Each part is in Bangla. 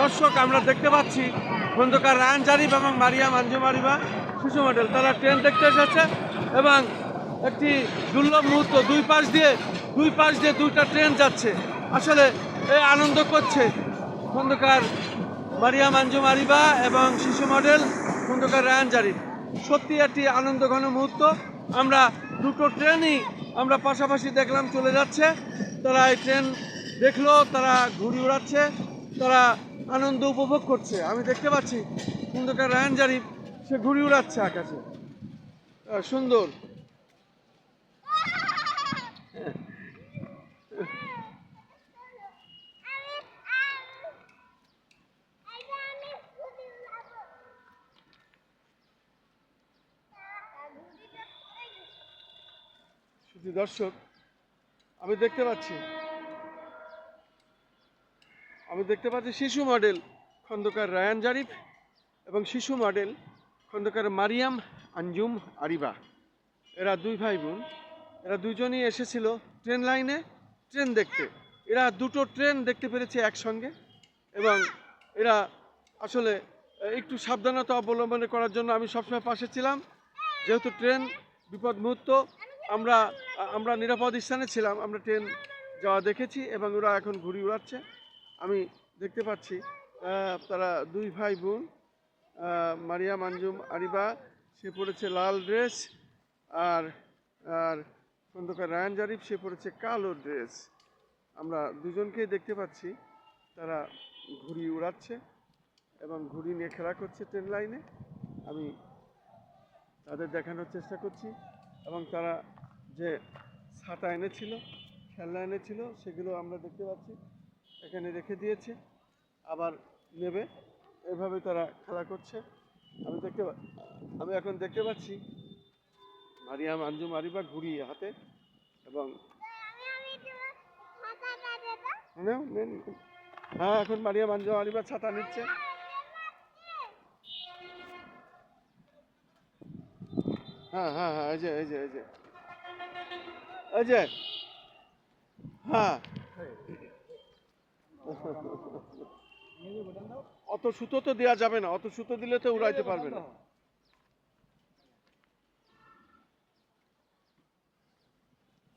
দর্শক, আমরা দেখতে পাচ্ছি খন্দকার রায়ন জারিফ এবং মারিয়াম আঞ্জুমারিবা শিশু মডেল। তারা ট্রেন দেখতে এসেছে এবং একটি দুর্লভ মুহূর্ত, দুই পাশ দিয়ে, দুই পাশ দিয়ে দুইটা ট্রেন যাচ্ছে। আসলে এ আনন্দ করছে খন্দকার মারিয়া আঞ্জুম আরিবা এবং শিশু মডেল খন্দকার রায়ান জারিফ। সত্যি একটি আনন্দ ঘন মুহূর্ত। আমরা দুটো ট্রেনই আমরা পাশাপাশি দেখলাম চলে যাচ্ছে। তারা এই ট্রেন দেখল, তারা ঘুরি উড়াচ্ছে তারা আনন্দ উপভোগ করছে। আমি দেখতে পাচ্ছি খন্দকার রায়ান জারিফ সে ঘুরি উড়াচ্ছে আকাশে। সুন্দর। দর্শক, আমি দেখতে পাচ্ছি আমি দেখতে পাচ্ছি শিশু মডেল খন্দকার রায়ান জারিফ এবং শিশু মডেল খন্দকার মারিয়াম আঞ্জুম আরিবা। এরা দুই ভাই বোন এরা দুজনই এসেছিল ট্রেন লাইনে, ট্রেন দেখতে। এরা দুটো ট্রেন দেখতে পেরেছে একসঙ্গে এবং এরা আসলে একটু সাবধানতা অবলম্বন করার জন্য আমি সবসময় পাশে ছিলাম। যেহেতু ট্রেন বিপদ মুহূর্ত, আমরা আমরা নিরাপদ স্থানে ছিলাম। আমরা ট্রেন যাওয়া দেখেছি এবং ওরা এখন ঘুরি উড়াচ্ছে। আমি দেখতে পাচ্ছি তারা দুই ভাই বোন মারিয়া মানজুম আরিবা, সে পড়েছে লাল ড্রেস আর আর খন্দকার রায়ান জারিফ, সে পড়েছে কালো ড্রেস। আমরা দুজনকেই দেখতে পাচ্ছি, তারা ঘুড়ি উড়াচ্ছে এবং ঘুড়ি নিয়ে খেলা করছে ট্রেন লাইনে। আমি তাদের দেখানোর চেষ্টা করছি এবং তারা যে ছাতা এনেছিল, খেলনা এনেছিল, সেগুলো আমরা দেখতে পাচ্ছি। এখানে রেখে দিয়েছে। আবার নেবে। এভাবে তারা খেলা করছে। আমি দেখতে আমি এখন দেখতে পাচ্ছি মারিয়াম আঞ্জুম আরিবা ঘুড়ি হাতে এবং হ্যাঁ এখন মারিয়াম আঞ্জুম আরিবা ছাতা নিচ্ছে। হ্যাঁ হ্যাঁ হ্যাঁ এই যে এই যে এই যে। এই যে। হ্যাঁ। অত সুতো তো দেওয়া যাবে না অত সুতো দিলে তো উড়াইতে পারবে না।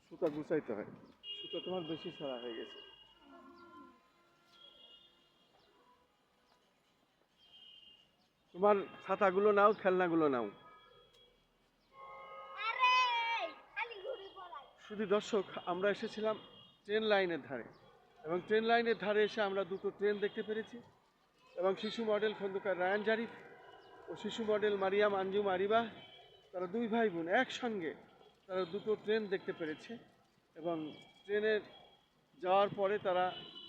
সুতা গুছাইতে হয়। সুতো তোমার বেশি ছাড়া হয়ে গেছে। তোমার ছাতাগুলো নাও খেলনাগুলো নাও। শুধু দর্শক আমরা এসেছিলাম ট্রেন লাইনের ধারে। এবং ট্রেন লাইনের ধারে এসে আমরা দুটো ট্রেন দেখতে পেরেছি এবং শিশু মডেল খন্দকার রায়ান জারিফ ও শিশু মডেল মারিয়াম আঞ্জুম আরিবা তারা দুই ভাই বোন, একসঙ্গে তারা দুটো ট্রেন দেখতে পেরেছে এবং ট্রেনের যাওয়ার পরে তারা,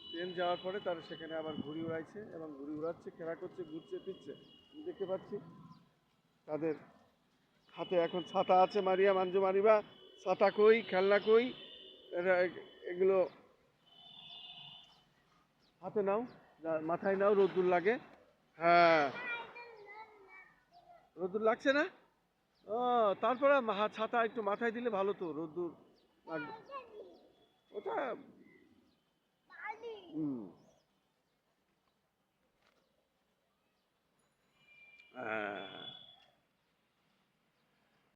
ট্রেন যাওয়ার পরে তারা সেখানে আবার ঘুড়ি উড়াইছে এবং ঘুড়ি উড়াচ্ছে, খেলা করছে, ঘুরছে, ফিরছে। দেখতে পাচ্ছি তাদের হাতে এখন ছাতা আছে মারিয়া মাঞ্জু মারিবা। ছাতা কই, খেলনা কই? এগুলো হাতে নাও মাথায় নাও, রোদ্দুর লাগে। হ্যাঁ। রোদ্দুর লাগছে না? ও, তারপরে ছাতা একটু মাথায় দিলে ভালো তো, রোদ্দুর ওটা হুম।